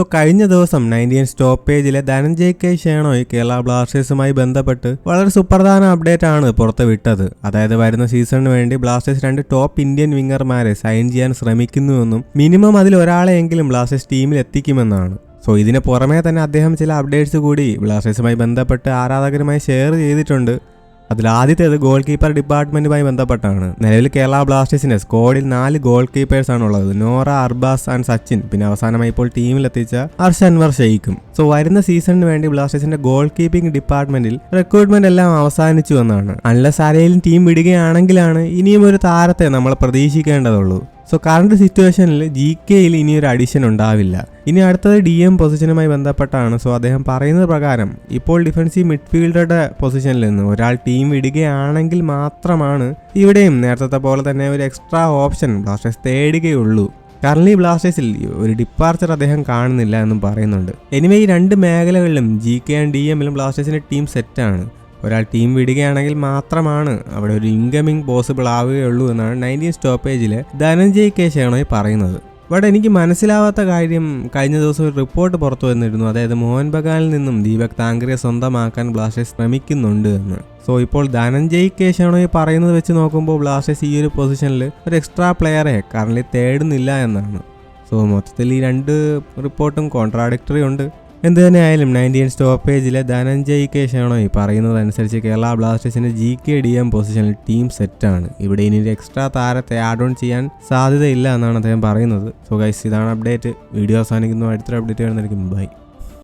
So കഴിഞ്ഞ ദിവസം nineteen സ്റ്റോപ്പേജിലെ ധനഞ്ജയ് കെ ഷേണോയ് കേരള ബ്ലാസ്റ്റേഴ്സുമായി ബന്ധപ്പെട്ട് വളരെ സുപ്രധാന അപ്ഡേറ്റ് ആണ് പുറത്ത് വിട്ടത്. അതായത് വരുന്ന സീസണിന് വേണ്ടി ബ്ലാസ്റ്റേഴ്സ് രണ്ട് ടോപ്പ് ഇന്ത്യൻ വിങ്ങർമാരെ സൈൻ ചെയ്യാൻ ശ്രമിക്കുന്നുവെന്നും മിനിമം അതിൽ ഒരാളെയെങ്കിലും ബ്ലാസ്റ്റേഴ്സ് ടീമിൽ എത്തിക്കുമെന്നാണ്. സോ ഇതിന് പുറമേ തന്നെ അദ്ദേഹം ചില അപ്ഡേറ്റ്സ് കൂടി ബ്ലാസ്റ്റേഴ്സുമായി ബന്ധപ്പെട്ട് ആരാധകരുമായി ഷെയർ ചെയ്തിട്ടുണ്ട്. അതിൽ ആദ്യത്തേത് ഗോൾ കീപ്പർ ഡിപ്പാർട്ട്മെന്റുമായി ബന്ധപ്പെട്ടാണ്. നിലവിൽ കേരള ബ്ലാസ്റ്റേഴ്സിന്റെ സ്കോഡിൽ നാല് ഗോൾ കീപ്പേഴ്സ് ആണ് ഉള്ളത് നോറ അർബാസ് ആൻഡ് സച്ചിൻ. പിന്നെ അവസാനമായി ഇപ്പോൾ ടീമിലെത്തിച്ച ഹർഷ് അൻവർ ഷെയ്ഖും സോ വരുന്ന സീസണിന് വേണ്ടി ബ്ലാസ്റ്റേഴ്സിന്റെ ഗോൾ കീപ്പിംഗ് ഡിപ്പാർട്ട്മെന്റിൽ റിക്രൂട്ട്മെന്റ് എല്ലാം അവസാനിച്ചു എന്നാണ്. അൺലെസ് ആരെങ്കിലും ടീം വിടുകയാണെങ്കിലാണ് ഇനിയും ഒരു താരത്തെ നമ്മൾ പ്രതീക്ഷിക്കേണ്ടതുള്ളൂ. സോ കറണ്ട് സിറ്റുവേഷനിൽ ജി കെയിൽ ഇനി ഒരു അഡീഷൻ ഉണ്ടാവില്ല. ഇനി അടുത്തത് ഡി എം പൊസിഷനുമായി ബന്ധപ്പെട്ടാണ്. സോ അദ്ദേഹം പറയുന്നത് പ്രകാരം ഇപ്പോൾ ഡിഫൻസീവ് മിഡ്ഫീൽഡറുടെ പൊസിഷനിൽ നിന്ന് ഒരാൾ ടീം വിടുകയാണെങ്കിൽ മാത്രമാണ് ഇവിടെയും നേരത്തെ പോലെ തന്നെ ഒരു എക്സ്ട്രാ ഓപ്ഷൻ ബ്ലാസ്റ്റേഴ്സ് തേടുകയുള്ളൂ. കറൻലി ബ്ലാസ്റ്റേഴ്സിൽ ഒരു ഡിപ്പാർച്ചർ അദ്ദേഹം കാണുന്നില്ല എന്നും പറയുന്നുണ്ട്. എനിവേ ഈ രണ്ട് മേഖലകളിലും ജി കെ ആൻഡ് ഡി എമ്മിലും ബ്ലാസ്റ്റേഴ്സിന്റെ ടീം സെറ്റാണ് ഒരാൾ ടീം വിടുകയാണെങ്കിൽ മാത്രമാണ് അവിടെ ഒരു ഇൻകമിങ് പോസിബിൾ ആവുകയുള്ളൂ എന്നാണ് നയന്റീൻ സ്റ്റോപ്പേജിൽ ധനഞ്ജയ് കെ ശേണോയ് പറയുന്നത്. ഇവിടെ എനിക്ക് മനസ്സിലാവാത്ത കാര്യം കഴിഞ്ഞ ദിവസം ഒരു റിപ്പോർട്ട് പുറത്തു വന്നിരുന്നു. അതായത് മോഹൻ ബഗാനിൽ നിന്നും ദീപക് താങ്കറെ സ്വന്തമാക്കാൻ ബ്ലാസ്റ്റേഴ്സ് ശ്രമിക്കുന്നുണ്ട് എന്ന്. സോ ഇപ്പോൾ ധനഞ്ജയ് കെ ഷേണോയ് പറയുന്നത് വെച്ച് നോക്കുമ്പോൾ ബ്ലാസ്റ്റേഴ്സ് ഈ ഒരു പൊസിഷനിൽ ഒരു എക്സ്ട്രാ പ്ലെയറെ കറൻലി തേടുന്നില്ല എന്നാണ്. സോ മൊത്തത്തിൽ ഈ രണ്ട് റിപ്പോർട്ടും കോൺട്രാഡിക്ടറി ഉണ്ട്. എന്ത് തന്നെയായാലും നയന്റീൻ സ്റ്റോപ്പേജിലെ ധനഞ്ജയ് കെ ഈ പറയുന്നതനുസരിച്ച് കേരള ബ്ലാസ്റ്റേഴ്സിന്റെ ജി കെ ഡി എം പൊസിഷനിൽ ടീം സെറ്റാണ് ഇവിടെ ഇനി എക്സ്ട്രാ താരത്തെ ആഡ് ഓൺ ചെയ്യാൻ സാധ്യതയില്ല എന്നാണ് അദ്ദേഹം പറയുന്നത്. സോ ഗൈസ് ഇതാണ് അപ്ഡേറ്റ് വീഡിയോ അവസാനിക്കുന്നു. അടുത്തൊരു അപ്ഡേറ്റ് വരുന്നതായിരിക്കും ബൈ